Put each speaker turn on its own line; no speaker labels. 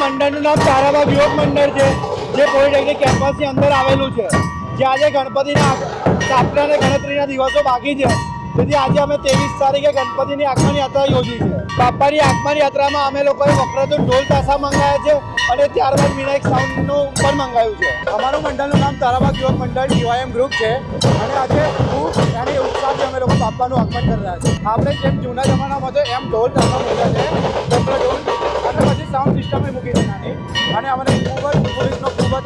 મંડળનું નામ તારાબાગ યુવક મંડળ છે જે કોઈ જગ્યાએ કેમ્પસની અંદર આવેલું છે. જે આજે ગણપતિના અને ગણતરીના દિવસો બાકી છે. તેથી આજે અમે ત્રેવીસ તારીખે ગણપતિની આગમન યાત્રા યોજી છે. બાપાની આગમન યાત્રામાં અમે લોકોએ વક્રતુંડ ઢોલ તાસા મંગાવ્યા છે અને ત્યારબાદ વિનાયક સાઉન્ડનું પણ મંગાવ્યું છે. અમારું મંડળનું નામ તારાબાગ યુવક મંડળ, ડીવાયએમ ગ્રુપ છે. અને આજે ખૂબ અને ઉત્સાહથી અમે લોકો બાપાનું આગમન કરી રહ્યા છે આપણે જેમ જૂના જમાનામાં હતો એમ ઢોલ તાસા મૂક્યા છે. વક્ર ઢોલ. અને પછી સાઉન્ડ સિસ્ટમ મૂકી છે અને અમને ખૂબ જ, પોલીસનો ખૂબ જ